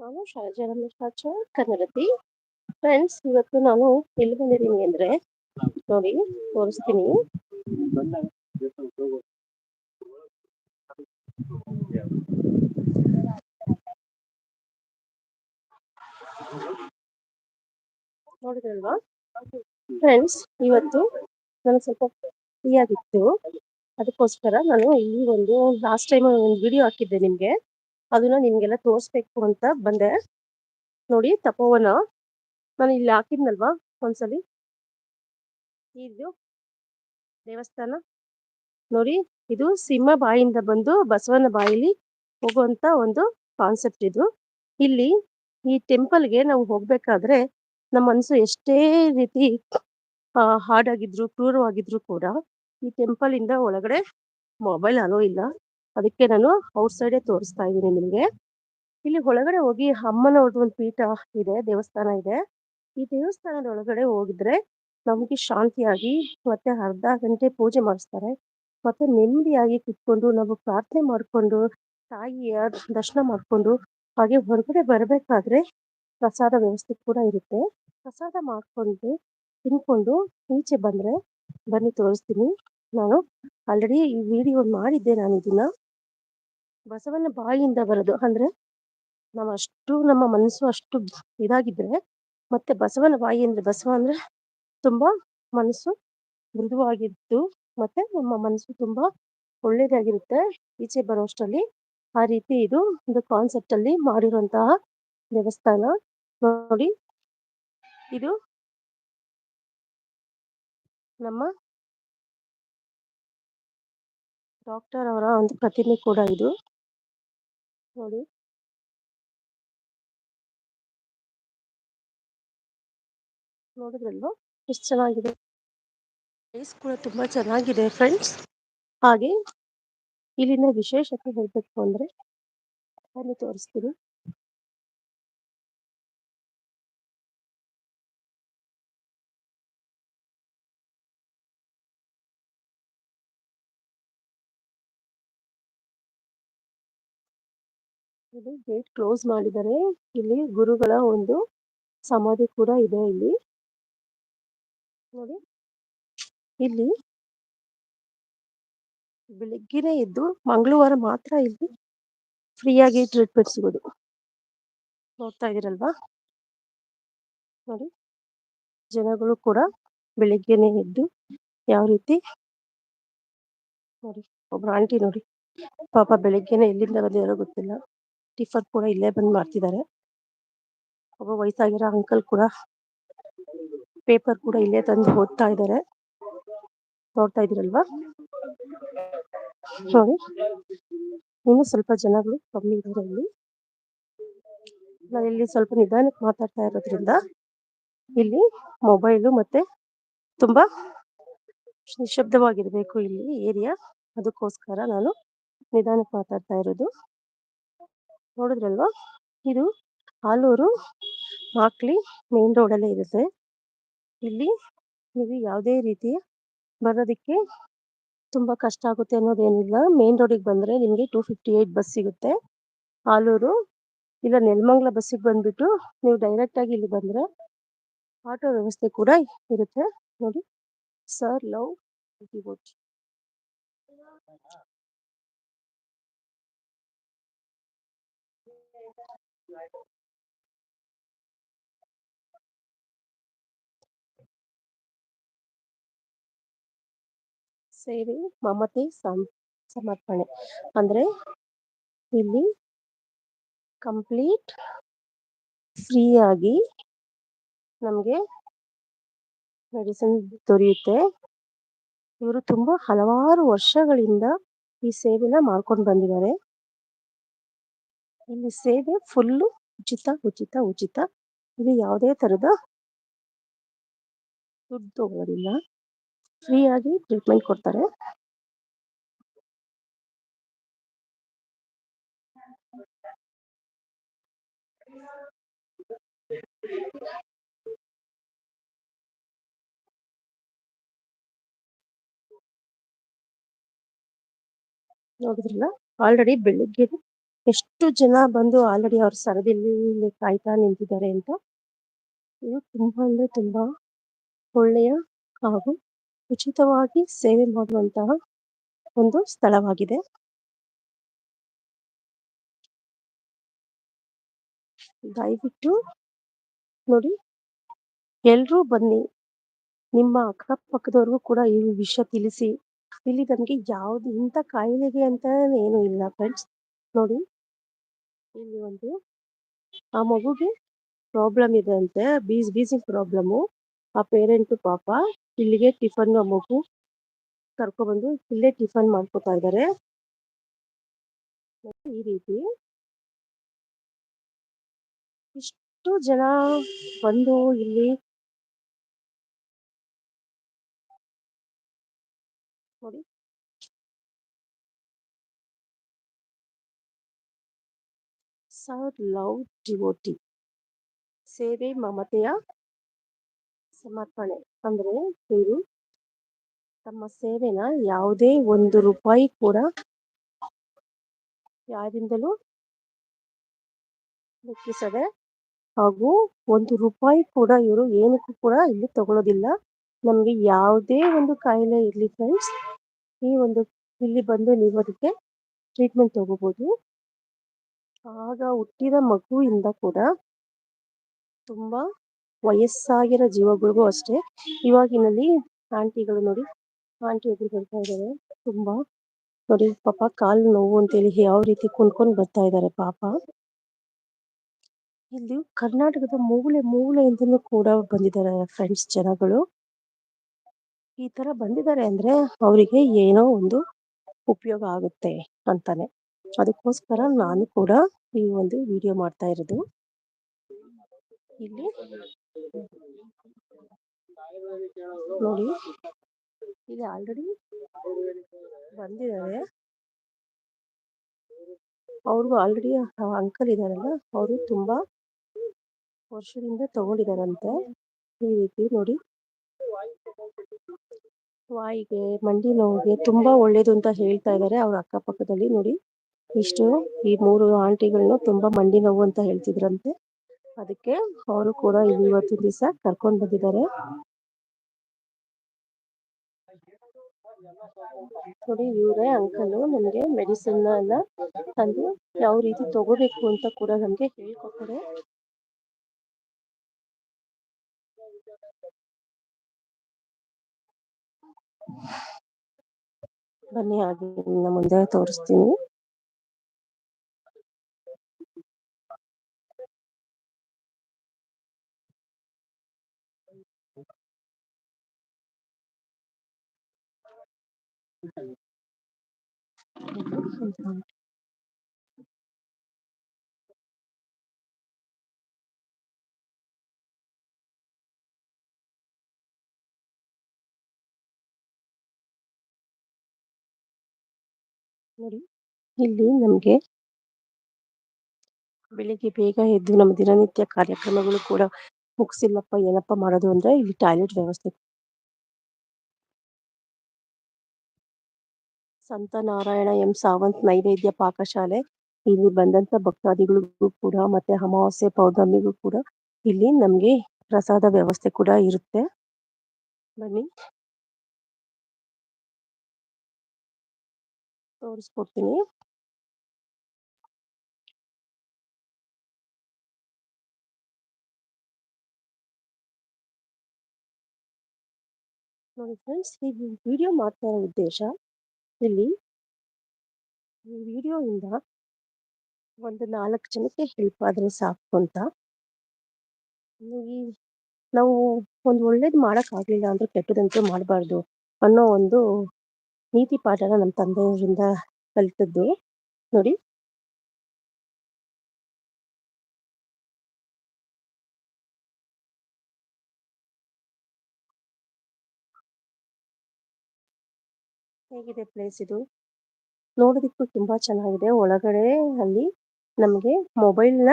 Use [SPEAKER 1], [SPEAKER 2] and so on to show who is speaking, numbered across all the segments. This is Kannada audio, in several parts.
[SPEAKER 1] ನಾನು ಶಾಜಾರಮ್ಮ ಶಾಚ ಕನ್ನಡತಿ. ಫ್ರೆಂಡ್ಸ್ ಇವತ್ತು ನಾನು ಎಲ್ಲಿ ಬಂದಿದ್ದೀನಿ ಅಂದ್ರೆ ನೋಡಿ, ತೋರಿಸ್ತೀನಿ. ನೋಡಿದ್ರಲ್ವಾ? ಫ್ರೆಂಡ್ಸ್ ಇವತ್ತು ನನಗೆ ಸ್ವಲ್ಪ ಫ್ರೀ ಆಗಿತ್ತು. ಅದಕ್ಕೋಸ್ಕರ ನಾನು ಈ ಒಂದು ಲಾಸ್ಟ್ ಟೈಮ್ ಒಂದು ವಿಡಿಯೋ ಹಾಕಿದ್ದೆ ನಿಮಗೆ. ಅದನ್ನ ನಿಮಗೆಲ್ಲ ತೋರಿಸ್ಬೇಕು ಅಂತ ಬಂದೆ. ನೋಡಿ ತಪೋವನ. ನಾನು ಇಲ್ಲಿ ಹಾಕಿದ್ನಲ್ವಾ ಒಂದ್ಸಲಿ? ಇದು ದೇವಸ್ಥಾನ. ನೋಡಿ ಇದು ಸಿಂಹ ಬಾಯಿಂದ ಬಂದು ಬಸವನ ಬಾಯಿಲಿ ಹೋಗುವಂತ ಒಂದು ಕಾನ್ಸೆಪ್ಟ್ ಇದು. ಇಲ್ಲಿ ಈ ಟೆಂಪಲ್ಗೆ ನಾವು ಹೋಗ್ಬೇಕಾದ್ರೆ ನಮ್ಮ ಮನಸ್ಸು ಎಷ್ಟೇ ರೀತಿ ಆ, ಹಾಡಾಗಿದ್ರು ಕ್ರೂರವಾಗಿದ್ರು ಕೂಡ ಈ ಟೆಂಪಲ್ ಇಂದ ಒಳಗಡೆ ಮೊಬೈಲ್ ಅಲೋ ಇಲ್ಲ. ಅದಕ್ಕೆ ನಾನು ಔಟ್ ಸೈಡೇ ತೋರಿಸ್ತಾ ಇದ್ದೀನಿ ನಿಮಗೆ. ಇಲ್ಲಿ ಒಳಗಡೆ ಹೋಗಿ ಅಮ್ಮನವ್ರದ್ದು ಒಂದು ಪೀಠ ಇದೆ, ದೇವಸ್ಥಾನ ಇದೆ. ಈ ದೇವಸ್ಥಾನದ ಒಳಗಡೆ ಹೋಗಿದ್ರೆ ನಮಗೆ ಶಾಂತಿಯಾಗಿ ಮತ್ತೆ ಅರ್ಧ ಗಂಟೆ ಪೂಜೆ ಮಾಡಿಸ್ತಾರೆ. ಮತ್ತೆ ನೆಮ್ಮದಿಯಾಗಿ ಕುತ್ಕೊಂಡು ನಾವು ಪ್ರಾರ್ಥನೆ ಮಾಡ್ಕೊಂಡು ತಾಯಿಯ ದರ್ಶನ ಮಾಡ್ಕೊಂಡು ಹಾಗೆ ಹೊರಗಡೆ ಬರಬೇಕಾದ್ರೆ ಪ್ರಸಾದ ವ್ಯವಸ್ಥೆ ಕೂಡ ಇರುತ್ತೆ. ಪ್ರಸಾದ ಮಾಡ್ಕೊಂಡು ತಿನ್ಕೊಂಡು ಈಚೆ ಬಂದ್ರೆ ಬನ್ನಿ ತೋರಿಸ್ತೀನಿ. ನಾನು ಆಲ್ರೆಡಿ ಈ ವಿಡಿಯೋ ಮಾಡಿದ್ದೆ ನಾನು ಇದನ್ನ. ಬಸವನ ಬಾಯಿಯಿಂದ ಬರೋದು. ಅಂದ್ರೆ ನಾವು ಅಷ್ಟು, ನಮ್ಮ ಮನಸ್ಸು ಅಷ್ಟು ಇದಾಗಿದ್ರೆ ಮತ್ತೆ ಬಸವನ ಬಾಯಿ ಅಂದ್ರೆ ಬಸವ ಅಂದ್ರೆ ತುಂಬಾ ಮನಸ್ಸು ಮೃದುವಾಗಿದ್ದು ಮತ್ತೆ ನಮ್ಮ ಮನಸ್ಸು ತುಂಬಾ ಒಳ್ಳೇದಾಗಿರುತ್ತೆ. ಈಚೆ ಬರೋಷ್ಟರಲ್ಲಿ ಆ ರೀತಿ ಇದು ಒಂದು ಕಾನ್ಸೆಪ್ಟ್ ಅಲ್ಲಿ ಮಾಡಿರುವಂತಹ ದೇವಸ್ಥಾನ. ನೋಡಿ, ಇದು ನಮ್ಮ ಡಾಕ್ಟರ್ ಅವರ ಒಂದು ಪ್ರತಿಮೆ ಕೂಡ ಇದು. ನೋಡಿ. ನೋಡಿದ್ರಲ್ವಾ? ಎಷ್ಟು ಚೆನ್ನಾಗಿದೆ. ಪ್ಲೇಸ್ ಕೂಡ ತುಂಬಾ ಚೆನ್ನಾಗಿದೆ ಫ್ರೆಂಡ್ಸ್ ಹಾಗೆ ಇಲ್ಲಿನ ವಿಶೇಷತೆ ಹೇಳ್ಬೇಕು ಅಂದ್ರೆ, ಬನ್ನಿ ತೋರಿಸ್ತೀನಿ. ಇದು ಗೇಟ್ ಕ್ಲೋಸ್ ಮಾಡಿದ್ದಾರೆ ಇಲ್ಲಿ ಗುರುಗಳ ಒಂದು ಸಮಾಧಿ ಕೂಡ ಇದೆ ಇಲ್ಲಿ. ನೋಡಿ. ಇಲ್ಲಿ ಬೆಳಿಗ್ಗೆನೆ ಇದ್ದು ಮಂಗಳವಾರ ಮಾತ್ರ ಇಲ್ಲಿ ಫ್ರೀಯಾಗಿ ಟ್ರೀಟ್ಮೆಂಟ್ ಸಿಗೋದು. ನೋಡ್ತಾ ಇದೀರಲ್ವಾ ನೋಡಿ. ಜನಗಳು ಕೂಡ ಬೆಳಿಗ್ಗೆನೆ ಎದ್ದು ಯಾವ ರೀತಿ ನೋಡಿ, ಒಬ್ರು ಆಂಟಿ ನೋಡಿ. ಪಾಪ ಬೆಳಿಗ್ಗೆನೆ ಎಲ್ಲಿಂದ ಬಂದಿರೋ ಗೊತ್ತಿಲ್ಲ. ಟಿಫನ್ ಕೂಡ ಇಲ್ಲೇ ಬಂದ್ ಮಾಡ್ತಿದ್ದಾರೆ ಒಬ್ಬ ವಯಸ್ಸಾಗಿರೋ ಅಂಕಲ್ ಕೂಡ ಪೇಪರ್ ಕೂಡ ಇಲ್ಲೇ ತಂದು ಓದ್ತಾ ಇದ್ದಾರೆ ನೋಡ್ತಾ ಇದೀರಲ್ವಾ ನೋಡಿ. ಇನ್ನು ಸ್ವಲ್ಪ ಜನಗಳು ಕಮ್ಮಿ ಇದ್ದಾರೆ ಇಲ್ಲಿ. ಇಲ್ಲಿ ಸ್ವಲ್ಪ ನಿಧಾನಕ್ಕೆ ಮಾತಾಡ್ತಾ ಇರೋದ್ರಿಂದ ಇಲ್ಲಿ ಮೊಬೈಲು ಮತ್ತೆ ತುಂಬಾ ನಿಶಬ್ದವಾಗಿರ್ಬೇಕು ಇಲ್ಲಿ ಏರಿಯಾ. ಅದಕ್ಕೋಸ್ಕರ ನಾನು ನಿಧಾನಕ್ಕೆ ಮಾತಾಡ್ತಾ ಇರೋದು. ನೋಡಿದ್ರಲ್ವಾ? ಇದು ಆಲೂರು ಮಾಕ್ಲಿ ಮೇನ್ ರೋಡಲ್ಲೇ ಇರುತ್ತೆ. ಇಲ್ಲಿ ನೀವು ಯಾವುದೇ ರೀತಿಯ ಬರೋದಕ್ಕೆ ತುಂಬಾ ಕಷ್ಟ ಆಗುತ್ತೆ ಅನ್ನೋದೇನಿಲ್ಲ. ಮೇನ್ ರೋಡಿಗೆ ಬಂದ್ರೆ ನಿಮಗೆ ಟೂ ಫಿಫ್ಟಿ ಏಟ್ ಬಸ್ ಸಿಗುತ್ತೆ. ಆಲೂರು ಇಲ್ಲ ನೆಲಮಂಗ್ಲ ಬಸ್ಸಿಗೆ ಬಂದ್ಬಿಟ್ಟು ನೀವು ಡೈರೆಕ್ಟ್ ಆಗಿ ಇಲ್ಲಿ ಬಂದ್ರೆ ಆಟೋ ವ್ಯವಸ್ಥೆ ಕೂಡ ಇರುತ್ತೆ. ನೋಡಿ, ಸರ್ ಲವ್. ಡಿವೋಟ್ ಸೇವೆ, ಮಮತೆ, ಸಂ, ಸಮರ್ಪಣೆ. ಅಂದ್ರೆ ಇಲ್ಲಿ ಕಂಪ್ಲೀಟ್ ಫ್ರೀ ಆಗಿ ನಮಗೆ ಮೆಡಿಸಿನ್ ದೊರೆಯುತ್ತೆ. ಇವರು ತುಂಬಾ ಹಲವಾರು ವರ್ಷಗಳಿಂದ ಈ ಸೇವೆನ ಮಾಡ್ಕೊಂಡು ಬಂದಿದ್ದಾರೆ. ಇಲ್ಲಿ ಸೇವೆ ಫುಲ್ಲು ಉಚಿತ ಉಚಿತ ಉಚಿತ. ಇಲ್ಲಿ ಯಾವುದೇ ತರದ ದುಡ್ಡು ತಗೋದಿಲ್ಲ ಆಗಿ ಟ್ರೀಟ್ಮೆಂಟ್ ಕೊಡ್ತಾರೆ. ನೋಡಿದ್ರಲ್ಲ? ಆಲ್ರೆಡಿ ಬೆಳಿಗ್ಗೆ ಎಷ್ಟು ಜನ ಬಂದು ಆಲ್ರೆಡಿ ಅವ್ರ ಸರದಿಲ್ಲಿ ಕಾಯ್ತಾ ನಿಂತಿದ್ದಾರೆ ಅಂತ. ಇದು ತುಂಬಾ ಅಂದ್ರೆ ತುಂಬಾ ಒಳ್ಳೆಯ ಹಾಗೂ ಉಚಿತವಾಗಿ ಸೇವೆ ಮಾಡುವಂತಹ ಒಂದು ಸ್ಥಳವಾಗಿದೆ. ದಯವಿಟ್ಟು ನೋಡಿ, ಎಲ್ರೂ ಬನ್ನಿ. ನಿಮ್ಮ ಅಕ್ಕಪಕ್ಕದವ್ರಿಗೂ ಕೂಡ ಈ ವಿಷಯ ತಿಳಿಸಿ. ಇಲ್ಲಿ ನಮಗೆ ಯಾವ್ದು ಇಂಥ ಕಾಯಿಲೆಗೆ ಅಂತ ಏನು ಇಲ್ಲ ಫ್ರೆಂಡ್ಸ್ ನೋಡಿ ಇಲ್ಲಿ ಒಂದು, ಆ ಮಗುಗೆ ಪ್ರಾಬ್ಲಮ್ ಇದೆ ಅಂತೆ ಬೀಸ್ ಬೀಸಿಂಗ್ ಪ್ರಾಬ್ಲಮ್ ಆ ಪೇರೆಂಟ್ ಪಾಪ ಇಲ್ಲಿಗೆ ಟಿಫನ್ ಆ ಮಗು ಕರ್ಕೊಬಂದು ಇಲ್ಲೇ ಟಿಫನ್ ಮಾಡ್ಕೊತಾ ಇದ್ದಾರೆ ಈ ರೀತಿ ಇಷ್ಟು ಜನ ಬಂದು ಇಲ್ಲಿ ನೋಡಿ ಸರ್ ಲವ್ ಡಿವೋಟಿ. ಸೇವೆ ಮಮತೆಯ ಸಮರ್ಪಣೆ. ಅಂದ್ರೆ ಇವರು ತಮ್ಮ ಸೇವೆನ ಯಾವುದೇ ಒಂದು ರೂಪಾಯಿ ಕೂಡ ಯಾರಿಂದಲೂ ಲೆಕ್ಕಿಸದೆ ಹಾಗೂ ಒಂದು ರೂಪಾಯಿ ಕೂಡ ಇವರು ಏನಕ್ಕೂ ಕೂಡ ಇಲ್ಲಿ ತಗೊಳ್ಳೋದಿಲ್ಲ ನಮಗೆ ಯಾವುದೇ ಒಂದು ಕಾಯಿಲೆ ಇರಲಿ ಫ್ರೆಂಡ್ಸ್ ಈ ಒಂದು ಇಲ್ಲಿ ಬಂದು ನೀವು ಅದಕ್ಕೆ ಟ್ರೀಟ್ಮೆಂಟ್ ತಗೋಬಹುದು ಆಗ ಹುಟ್ಟಿದ ಮಗುವಿಂದ ಕೂಡ ತುಂಬಾ ವಯಸ್ಸಾಗಿರೋ ಜೀವಗಳಿಗೂ ಅಷ್ಟೇ. ಇವಾಗಿನಲ್ಲಿ ಆಂಟಿಗಳು ನೋಡಿ, ಆಂಟಿ ಒಬ್ರು ಬರ್ತಾ ಇದ್ದಾರೆ. ತುಂಬಾ ನೋಡಿ, ಪಾಪ ಕಾಲು ನೋವು ಅಂತೇಳಿ ಯಾವ ರೀತಿ ಕುಣ್ಕೊಂಡು ಬರ್ತಾ ಇದ್ದಾರೆ ಪಾಪ. ಇಲ್ಲಿ ಕರ್ನಾಟಕದ ಮೂಲೆ ಮೂಲೆಯಿಂದಲೂ ಕೂಡ ಬಂದಿದ್ದಾರೆ ಫ್ರೆಂಡ್ಸ್ ಜನಗಳು. ಈ ತರ ಬಂದಿದ್ದಾರೆ ಅಂದ್ರೆ ಅವರಿಗೆ ಏನೋ ಒಂದು ಉಪಯೋಗ ಆಗುತ್ತೆ ಅಂತಾನೆ. ಅದಕ್ಕೋಸ್ಕರ ನಾನು ಕೂಡ ಈ ಒಂದು ವಿಡಿಯೋ ಮಾಡ್ತಾ ಇರೋದು. ಇಲ್ಲಿ. ನೋಡಿ. ಇಲ್ಲಿ ಆಲ್ರೆಡಿ ಬಂದಿದ್ದಾರೆ. ಅವ್ರಿಗೂ ಆಲ್ರೆಡಿ ಅಂಕಲ್ ಇದಾರಲ್ಲ ಅವರು ತುಂಬಾ ವರ್ಷದಿಂದ ತಗೊಂಡಿದಾರಂತೆ ಈ ರೀತಿ ನೋಡಿ. ವಾಯಿಗೆ, ಮಂಡಿ ನೋವಿಗೆ ತುಂಬಾ ಒಳ್ಳೇದು ಅಂತ ಹೇಳ್ತಾ ಇದ್ದಾರೆ ಅವ್ರ ಅಕ್ಕಪಕ್ಕದಲ್ಲಿ ನೋಡಿ. ಇಷ್ಟು ಈ ಮೂರು ಆಂಟಿಗಳನ್ನು ತುಂಬಾ ಮಂಡಿ ನೋವು ಅಂತ ಹೇಳ್ತಿದ್ರಂತೆ. ಅದಕ್ಕೆ ಅವರು ಕೂಡ ಇಲ್ಲಿ ಇವತ್ತು ದಿವಸ ಕರ್ಕೊಂಡ್ ಬಂದಿದ್ದಾರೆ. ನೋಡಿ, ಇವರೇ ಅಂಕಲ್ ನಮ್ಗೆ ಮೆಡಿಸಿನ್ ಎಲ್ಲ ತಂದು ಯಾವ ರೀತಿ ತಗೋಬೇಕು ಅಂತ ಕೂಡ ನಮ್ಗೆ ಹೇಳ್ಕೊಡ್ತಾರೆ ಬನ್ನಿ, ಹಾಗೆ ಮುಂದೆ ತೋರಿಸ್ತೀನಿ. ನೋಡಿ ಇಲ್ಲಿ ನಮ್ಗೆ ಬೆಳಿಗ್ಗೆ ಬೇಗ ಎದ್ದು ನಮ್ಮ ದಿನನಿತ್ಯ ಕಾರ್ಯಕ್ರಮಗಳು ಕೂಡ ಮುಗಿಸಿಲ್ಲಪ್ಪ ಏನಪ್ಪ ಮಾಡೋದು ಅಂದ್ರೆ ಇಲ್ಲಿ ಟಾಯ್ಲೆಟ್ ವ್ಯವಸ್ಥೆ ಸಂತ ನಾರಾಯಣ ಎಂ ಸಾವಂತ್ ನೈವೇದ್ಯ ಪಾಕಶಾಲೆ. ಇಲ್ಲಿ ಬಂದಂತ ಭಕ್ತಾದಿಗಳಿಗೂ ಕೂಡ ಮತ್ತೆ ಅಮಾವಾಸ್ಯೆ ಪೌರ್ಣಮಿಗೂ ಕೂಡ ಇಲ್ಲಿ ನಮ್ಗೆ ಪ್ರಸಾದ ವ್ಯವಸ್ಥೆ ಕೂಡ ಇರುತ್ತೆ. ಬನ್ನಿ. ತೋರಿಸ್ಕೊಡ್ತೀನಿ. ನೋಡಿ ಫ್ರೆಂಡ್ಸ್ ಈ ವಿಡಿಯೋ ಮಾಡ್ತಾ ಇರೋ ಉದ್ದೇಶ ಇಲ್ಲಿ ಈ ಇಂದ ಒಂದು ನಾಲ್ಕು ಜನಕ್ಕೆ ಹೆಲ್ಪ್ ಆದ್ರೆ ಸಾಕು ಅಂತ. ನಾವು ಒಂದು ಒಳ್ಳೇದು ಮಾಡಕ್ ಆಗ್ಲಿಲ್ಲ ಅಂದ್ರೆ ಕೆಟ್ಟದಂತೂ ಮಾಡಬಾರ್ದು ಅನ್ನೋ ಒಂದು ನೀತಿ ಪಾಠನ ನಮ್ಮ ತಂದೆಯವರಿಂದ ಕಲಿತದ್ದು. ನೋಡಿ. ಹೇಗಿದೆ ಪ್ಲೇಸ್ ಇದು? ನೋಡೋದಿಕ್ಕೂ ತುಂಬಾ ಚೆನ್ನಾಗಿದೆ. ಒಳಗಡೆ ಅಲ್ಲಿ ನಮಗೆ ಮೊಬೈಲ್ ಮೊಬೈಲ್ನ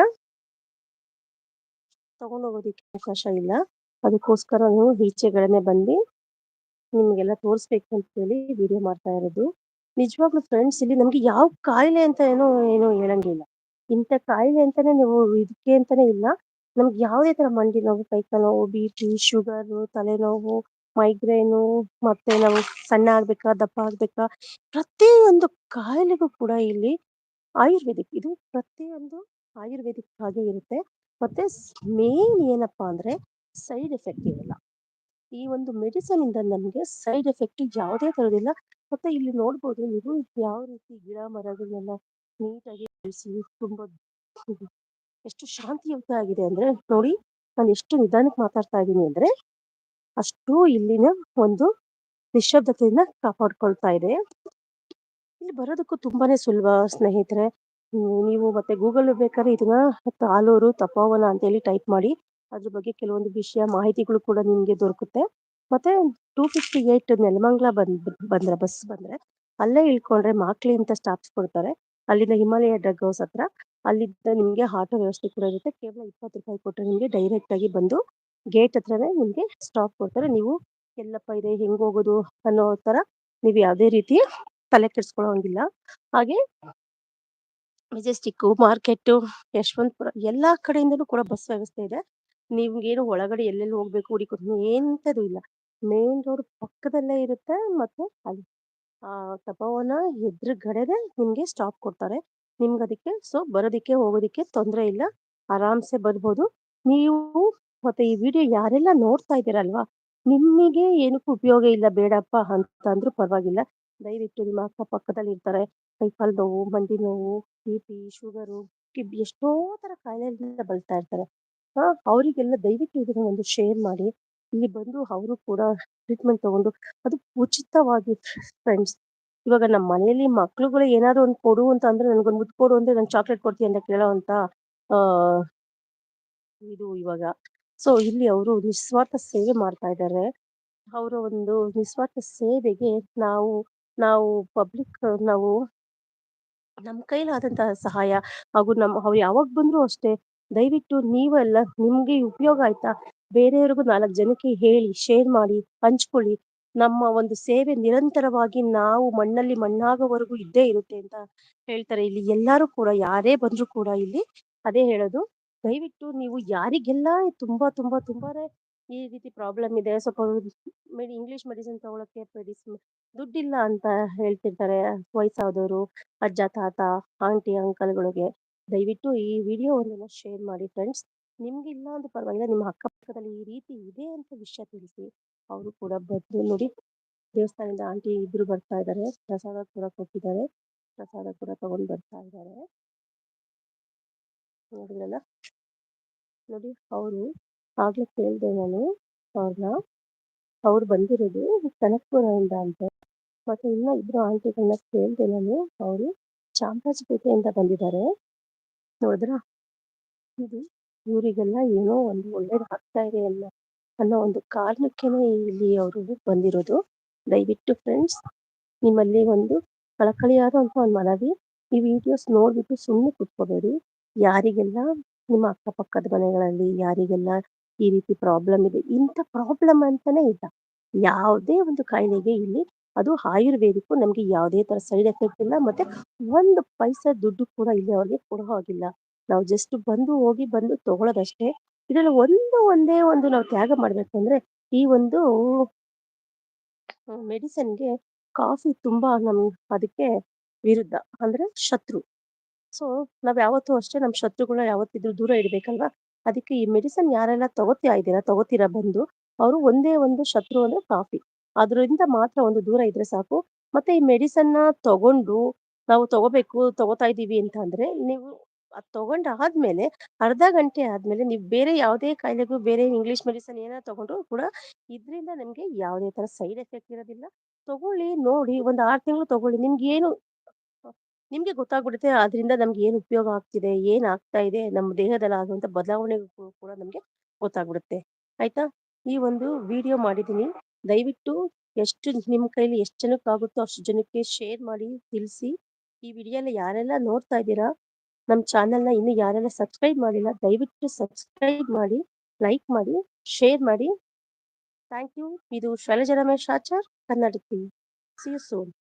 [SPEAKER 1] ತಗೊಂಡೋಗೋದಕ್ಕೆ ಅವಕಾಶ ಇಲ್ಲ. ಅದಕ್ಕೋಸ್ಕರ ನೀವು ಈಚೆಗಳನ್ನೇ ಬಂದು ನಿಮಗೆಲ್ಲ ತೋರಿಸ್ಬೇಕು ಅಂತ ಹೇಳಿ ವಿಡಿಯೋ ಮಾಡ್ತಾ ಇರೋದು. ನಿಜವಾಗ್ಲೂ ಫ್ರೆಂಡ್ಸ್ ಇಲ್ಲಿ ನಮ್ಗೆ ಯಾವ ಕಾಯಿಲೆ ಅಂತ ಏನೋ ಏನೋ ಹೇಳಂಗಿಲ್ಲ. ಇಂಥ ಕಾಯಿಲೆ ಅಂತಾನೆ ನೀವು ಇದಕ್ಕೆ ಅಂತಾನೆ ಇಲ್ಲ. ನಮ್ಗೆ ಯಾವುದೇ ತರ ಮಂಡಿ ನೋವು ಕೈಕಾಲು ನೋವು ಬಿ ಪಿ ಶುಗರು ತಲೆನೋವು ಮೈಗ್ರೇನು, ಮತ್ತೆ ನಾವು ಸಣ್ಣ ಆಗ್ಬೇಕಾ, ದಪ್ಪ ಆಗ್ಬೇಕಾ, ಪ್ರತಿಯೊಂದು ಕಾಯಿಲೆಗೂ ಕೂಡ ಇಲ್ಲಿ ಆಯುರ್ವೇದಿಕ್, ಇದು ಪ್ರತಿಯೊಂದು ಆಯುರ್ವೇದಿಕ್ ಹಾಗೆ ಇರುತ್ತೆ. ಮತ್ತೆ ಮೇನ್ ಏನಪ್ಪಾ ಅಂದ್ರೆ ಸೈಡ್ ಎಫೆಕ್ಟ್ ಇರಲ್ಲ. ಈ ಒಂದು ಮೆಡಿಸನ್ ಇಂದ ನಮಗೆ ಸೈಡ್ ಎಫೆಕ್ಟ್ ಯಾವುದೇ ತರೋದಿಲ್ಲ ಮತ್ತೆ ಇಲ್ಲಿ ನೋಡ್ಬೋದು ನೀವು ಯಾವ ರೀತಿ ಗಿಡ ಮರಗಳನ್ನೆಲ್ಲ ನೀಟಾಗಿ ಬೆಳೆಸಿ, ತುಂಬಾ ಎಷ್ಟು ಶಾಂತಿಯುತ ಆಗಿದೆ ಅಂದ್ರೆ ನೋಡಿ, ನಾನು ಎಷ್ಟು ನಿಧಾನಕ್ಕೆ ಮಾತಾಡ್ತಾ ಇದ್ದೀನಿ ಅಂದ್ರೆ ಅಷ್ಟು ಇಲ್ಲಿನ ಒಂದು ನಿಶಬ್ದತೆಯನ್ನ ಕಾಪಾಡ್ಕೊಳ್ತಾ ಇದೆ. ಇಲ್ಲಿ ಬರೋದಕ್ಕೂ ತುಂಬಾನೇ ಸುಲಭ ಸ್ನೇಹಿತರೆ. ನೀವು ಮತ್ತೆ ಗೂಗಲ್ ಬೇಕಾದ್ರೆ ಇದನ್ನ ತಾಲೂರು ತಪೋವನ ಅಂತ ಹೇಳಿ ಟೈಪ್ ಮಾಡಿ. ಅದ್ರ ಬಗ್ಗೆ ಕೆಲವೊಂದು ವಿಷಯ, ಮಾಹಿತಿಗಳು ಕೂಡ ನಿಮ್ಗೆ ದೊರಕುತ್ತೆ. ಮತ್ತೆ ಟೂ ಫಿಫ್ಟಿ ಏಟ್ ನೆಲಮಂಗ್ಲ ಬಂದ್, ಬಂದ್ರೆ, ಬಸ್ ಬಂದ್ರೆ, ಅಲ್ಲೇ ಇಳ್ಕೊಂಡ್ರೆ ಮಾಕ್ಲಿ ಅಂತ ಸ್ಟಾಪ್ಸ್ ಕೊಡ್ತಾರೆ. ಅಲ್ಲಿಂದ ಹಿಮಾಲಯ ಡ್ರಗ್ ಹೌಸ್ ಹತ್ರ. ಅಲ್ಲಿಂದ ನಿಮ್ಗೆ ಆಟೋ ವ್ಯವಸ್ಥೆ ಕೂಡ ಇರುತ್ತೆ. ಕೇವಲ ಇಪ್ಪತ್ತು ರೂಪಾಯಿ ಕೊಟ್ಟರೆ ನಿಮ್ಗೆ ಡೈರೆಕ್ಟ್ ಆಗಿ ಬಂದು ಗೇಟ್ ಹತ್ರನೇ ನಿಮ್ಗೆ ಸ್ಟಾಪ್ ಕೊಡ್ತಾರೆ. ನೀವು ಎಲ್ಲಪ್ಪ ಇದೆ, ಹೆಂಗ್ ಹೋಗೋದು ಅನ್ನೋ ತರ ನೀವು ಯಾವುದೇ ರೀತಿ ತಲೆ ಕೆಡ್ಸ್ಕೊಳ್ಳೋಂಗಿಲ್ಲ ಹಾಗೆ ಮೆಜೆಸ್ಟಿಕ್ ಮಾರ್ಕೆಟ್ ಯಶವಂತಪುರ ಎಲ್ಲಾ ಕಡೆಯಿಂದಲೂ ಕೂಡ ಬಸ್ ವ್ಯವಸ್ಥೆ ಇದೆ. ನಿಮ್ಗೇನು ಒಳಗಡೆ ಎಲ್ಲೆಲ್ಲಿ ಹೋಗ್ಬೇಕು ಹುಡುಕೋದು ಎಂತದು ಇಲ್ಲ. ಮೇನ್ ರೋಡ್ ಪಕ್ಕದಲ್ಲೇ ಇರುತ್ತೆ ಮತ್ತೆ ಅಲ್ಲಿ, ಆ ತಪೋವನ ಎದುರುಗಡೆನೆ ನಿಮ್ಗೆ ಸ್ಟಾಪ್ ಕೊಡ್ತಾರೆ. ನಿಮ್ಗೆ ಅದಕ್ಕೆ ಸೊ ಬರೋದಿಕ್ಕೆ, ಹೋಗೋದಿಕ್ಕೆ ತೊಂದರೆ ಇಲ್ಲ. ಆರಾಮ್ಸೆ ಬರ್ಬೋದು. ನೀವು ಮತ್ತೆ ಈ ವಿಡಿಯೋ ಯಾರೆಲ್ಲ ನೋಡ್ತಾ ಇದ್ದೀರಲ್ವಾ ನಿಮಗೆ ಏನಕ್ಕೂ ಉಪಯೋಗ ಇಲ್ಲ, ಬೇಡಪ್ಪ ಅಂತ ಅಂದ್ರೂ ಪರವಾಗಿಲ್ಲ. ದಯವಿಟ್ಟು ನಿಮ್ಮ ಅಕ್ಕಪಕ್ಕದಲ್ಲಿ ಇರ್ತಾರೆ. ಕೈಕಾಲು ನೋವು, ಮಂಡಿ ನೋವು, ಬಿ ಪಿ, ಶುಗರು ಎಷ್ಟೋ ತರ ಕಾಯಿಲೆಗಳಿಂದ ಬಳಲ್ತಾ ಇರ್ತಾರೆ. ಹಾ, ಅವರಿಗೆಲ್ಲ ದಯವಿಟ್ಟು ಇದನ್ನ ಒಂದು ಶೇರ್ ಮಾಡಿ. ಇಲ್ಲಿ ಬಂದು ಅವರು ಕೂಡ ಟ್ರೀಟ್ಮೆಂಟ್ ತಗೊಂಡು, ಅದು ಉಚಿತವಾಗಿ ಫ್ರೆಂಡ್ಸ್, ಇವಾಗ ನಮ್ಮ ಮನೆಯಲ್ಲಿ ಮಕ್ಳುಗಳು ಏನಾದ್ರು ಒಂದು ಕೊಡು ಅಂತ ಅಂದ್ರೆ ನನ್ಗೊಂದು ಮುದ್ದು ಕೊಡು ಅಂದ್ರೆ ನಂಗೆ ಚಾಕ್ಲೇಟ್ ಕೊಡ್ತೀಯ ಅಂತ ಕೇಳೋ ಅಂತ, ಆ, ಇದು ಇವಾಗ ಸೊ, ಇಲ್ಲಿ ಅವರು ನಿಸ್ವಾರ್ಥ ಸೇವೆ ಮಾಡ್ತಾ ಇದ್ದಾರೆ. ಅವರ ಒಂದು ನಿಸ್ವಾರ್ಥ ಸೇವೆಗೆ ನಾವು ನಾವು ಪಬ್ಲಿಕ್ ನಾವು ನಮ್ಮ ಕೈಲಾದಂತಹ ಸಹಾಯ ಹಾಗೂ ನಮ್ಮ, ಅವ್ರು ಯಾವಾಗ ಬಂದ್ರು ಅಷ್ಟೇ ದಯವಿಟ್ಟು ನೀವೆಲ್ಲ ನಿಮ್ಗೆ ಉಪಯೋಗ ಆಯ್ತಾ? ಬೇರೆಯವ್ರಿಗೂ ನಾಲ್ಕು ಜನಕ್ಕೆ ಹೇಳಿ ಶೇರ್ ಮಾಡಿ, ಹಂಚ್ಕೊಳ್ಳಿ. ನಮ್ಮ ಒಂದು ಸೇವೆ ನಿರಂತರವಾಗಿ ನಾವು ಮಣ್ಣಲ್ಲಿ ಮಣ್ಣಾಗೋವರೆಗೂ ಇದ್ದೇ ಇರುತ್ತೆ ಅಂತ ಹೇಳ್ತಾರೆ. ಇಲ್ಲಿ ಎಲ್ಲರೂ ಕೂಡ, ಯಾರೇ ಬಂದ್ರು ಕೂಡ ಇಲ್ಲಿ ಅದೇ ಹೇಳೋದು. ದಯವಿಟ್ಟು ನೀವು ಯಾರಿಗೆಲ್ಲ ತುಂಬಾ ತುಂಬಾ, ತುಂಬಾನೇ ಈ ರೀತಿ ಪ್ರಾಬ್ಲಮ್ ಇದೆ, ಸ್ವಲ್ಪ ಮೆಡಿ, ಇಂಗ್ಲಿಷ್ ಮೆಡಿಸಿನ್ ತಗೊಳಕ್ಕೆ ಮೆಡಿಸಿನ್ ದುಡ್ಡಿಲ್ಲ ಅಂತ ಹೇಳ್ತಿರ್ತಾರೆ ವಯಸ್ಸಾದವರು, ಅಜ್ಜ, ತಾತ, ಆಂಟಿ, ಅಂಕಲ್ಗಳಿಗೆ. ದಯವಿಟ್ಟು ಈ ವಿಡಿಯೋ ಒಂದನ್ನ ಶೇರ್ ಮಾಡಿ ಫ್ರೆಂಡ್ಸ್. ನಿಮ್ಗೆ ಇಲ್ಲ ಅಂತ ಪರವಾಗಿಲ್ಲ, ನಿಮ್ಮ ಅಕ್ಕಪಕ್ಕದಲ್ಲಿ ಈ ರೀತಿ ಇದೆ ಅಂತ ವಿಷಯ ತಿಳಿಸಿ. ಅವರು ಕೂಡ ಬಂದು ನೋಡಿ ದೇವಸ್ಥಾನದಿಂದ ಆಂಟಿ ಇಬ್ರು ಬರ್ತಾ ಇದ್ದಾರೆ. ಪ್ರಸಾದ ಕೂಡ ಕೊಟ್ಟಿದ್ದಾರೆ. ಪ್ರಸಾದ ಕೂಡ ತಗೊಂಡ್ ಬರ್ತಾ ಇದ್ದಾರೆ. ನೋಡಿದ್ರಲ್ಲ? ನೋಡಿ, ಅವರು ಆಗ್ಲೇ ಕೇಳಿದೆ ನಾನು ಅವ್ರನ್ನ ಅವ್ರು ಬಂದಿರೋದು ಕನಕಪುರದಿಂದ ಅಂತ. ಮತ್ತೆ ಇನ್ನ ಇಬ್ರು ಆಂಟಿಗಳನ್ನ ಕೇಳಿದೆ ನಾನು, ಅವರು ಚಾಮರಾಜಪೇಟೆಯಿಂದ ಬಂದಿದ್ದಾರೆ. ನೋಡಿದ್ರ? ಇದು ಇವರಿಗೆಲ್ಲ ಏನೋ ಒಂದು ಒಳ್ಳೇದು ಆಗ್ತಾ ಇದೆ ಅಲ್ಲ, ಅನ್ನೋ ಒಂದು ಕಾರಣಕ್ಕೇನೆ ಇಲ್ಲಿ ಅವರು ಬಂದಿರೋದು. ದಯವಿಟ್ಟು ಫ್ರೆಂಡ್ಸ್ ನಿಮ್ಮಲ್ಲಿ ಒಂದು ಕಳಕಳಿಯಾದ ಒಂದು ಮನವಿ, ಈ ವಿಡಿಯೋಸ್ ನೋಡ್ಬಿಟ್ಟು ಸುಮ್ಮನೆ ಕುತ್ಕೋಬೇಡಿ. ಯಾರಿಗೆಲ್ಲ ನಿಮ್ಮ ಅಕ್ಕಪಕ್ಕದ ಮನೆಗಳಲ್ಲಿ ಯಾರಿಗೆಲ್ಲ ಈ ರೀತಿ ಪ್ರಾಬ್ಲಮ್ ಇದೆ? ಇಂಥ ಪ್ರಾಬ್ಲಮ್ ಅಂತಾನೆ ಇಲ್ಲ. ಯಾವುದೇ ಒಂದು ಕಾಯಿಲೆಗೆ ಇಲ್ಲಿ ಅದು ಆಯುರ್ವೇದಿಕ್ಕು ನಮ್ಗೆ ಯಾವುದೇ ತರ ಸೈಡ್ ಎಫೆಕ್ಟ್ ಇಲ್ಲ. ಮತ್ತೆ ಒಂದು ಪೈಸಾ ದುಡ್ಡು ಕೂಡ ಇಲ್ಲಿ ಅವ್ರಿಗೆ ಕೊಡೋ ಹಾಗಿಲ್ಲ. ನಾವು ಜಸ್ಟ್ ಬಂದು ಹೋಗಿ ಬಂದು ತಗೊಳ್ಳೋದಷ್ಟೇ ಇದರಲ್ಲಿ ಒಂದು ಒಂದೇ ಒಂದು ನಾವು ತ್ಯಾಗ ಮಾಡ್ಬೇಕು ಅಂದ್ರೆ ಈ ಒಂದು ಮೆಡಿಸನ್ಗೆ ಕಾಫಿ ತುಂಬಾ ನಮ್ ಅದಕ್ಕೆ ವಿರುದ್ಧ. ಅಂದ್ರೆ ಶತ್ರು. ಸೊ, ನಾವ್ ಯಾವತ್ತೂ ಅಷ್ಟೇ ನಮ್ ಶತ್ರುಗಳನ್ನ ಯಾವತ್ತಿದ್ರು ದೂರ ಇಡ್ಬೇಕಲ್ವಾ? ಅದಕ್ಕೆ ಈ ಮೆಡಿಸನ್ ಯಾರೆಲ್ಲ ತಗೋತಾ ಇದೀರಾ ತಗೋತೀರಾ ಬಂದು, ಅವರು ಒಂದೇ ಒಂದು ಶತ್ರು ಅಂದ್ರೆ ಕಾಫಿ. ಅದರಿಂದ ಮಾತ್ರ ಒಂದು ದೂರ ಇದ್ರೆ ಸಾಕು. ಮತ್ತೆ ಈ ಮೆಡಿಸನ್ನ ತಗೊಂಡು ನಾವು ತಗೋಬೇಕು, ತಗೋತಾ ಇದೀವಿ ಅಂತ ಅಂದ್ರೆ ನೀವು ಅದ್ ತಗೊಂಡ್ ಆದ್ಮೇಲೆ ಅರ್ಧ ಗಂಟೆ ಆದ್ಮೇಲೆ ನೀವು ಬೇರೆ ಯಾವುದೇ ಕಾಯಿಲೆಗೂ ಬೇರೆ ಇಂಗ್ಲಿಷ್ ಮೆಡಿಸನ್ ಏನಾದ್ರು ತಗೊಂಡ್ರು ಕೂಡ ಇದ್ರಿಂದ ನಿಮ್ಗೆ ಯಾವುದೇ ತರ ಸೈಡ್ ಎಫೆಕ್ಟ್ ಇರೋದಿಲ್ಲ. ತಗೊಳ್ಳಿ, ನೋಡಿ, ಒಂದ್ ಆರ್ ತಿಂಗಳು ತಗೊಳ್ಳಿ ನಿಮ್ಗೆ ಏನು ನಿಮ್ಗೆ ಗೊತ್ತಾಗ್ಬಿಡುತ್ತೆ ಅದರಿಂದ ನಮ್ಗೆ ಏನ್ ಉಪಯೋಗ ಆಗ್ತಿದೆ, ಏನ್ ಆಗ್ತಾ ಇದೆ, ನಮ್ಮ ದೇಹದಲ್ಲಿ ಆಗುವಂತ ಬದಲಾವಣೆಗೂ ಕೂಡ ನಮ್ಗೆ ಗೊತ್ತಾಗ್ಬಿಡುತ್ತೆ. ಆಯ್ತಾ? ಈ ಒಂದು ವಿಡಿಯೋ ಮಾಡಿದೀನಿ ದಯವಿಟ್ಟು ಎಷ್ಟು ನಿಮ್ ಕೈಲಿ ಎಷ್ಟು ಜನಕ್ಕೆ ಆಗುತ್ತೋ ಅಷ್ಟು ಜನಕ್ಕೆ ಶೇರ್ ಮಾಡಿ, ತಿಳಿಸಿ. ಈ ವಿಡಿಯೋ ಎಲ್ಲ ಯಾರೆಲ್ಲ ನೋಡ್ತಾ ಇದ್ದೀರಾ ನಮ್ಮ ಚಾನೆಲ್ನ ಇನ್ನು ಯಾರೆಲ್ಲ ಸಬ್ಸ್ಕ್ರೈಬ್ ಮಾಡಿಲ್ಲ, ದಯವಿಟ್ಟು ಸಬ್ಸ್ಕ್ರೈಬ್ ಮಾಡಿ, ಲೈಕ್ ಮಾಡಿ, ಶೇರ್ ಮಾಡಿ. Thank you. ಇದು Shailaja Ramesh Achar, Kannada see you soon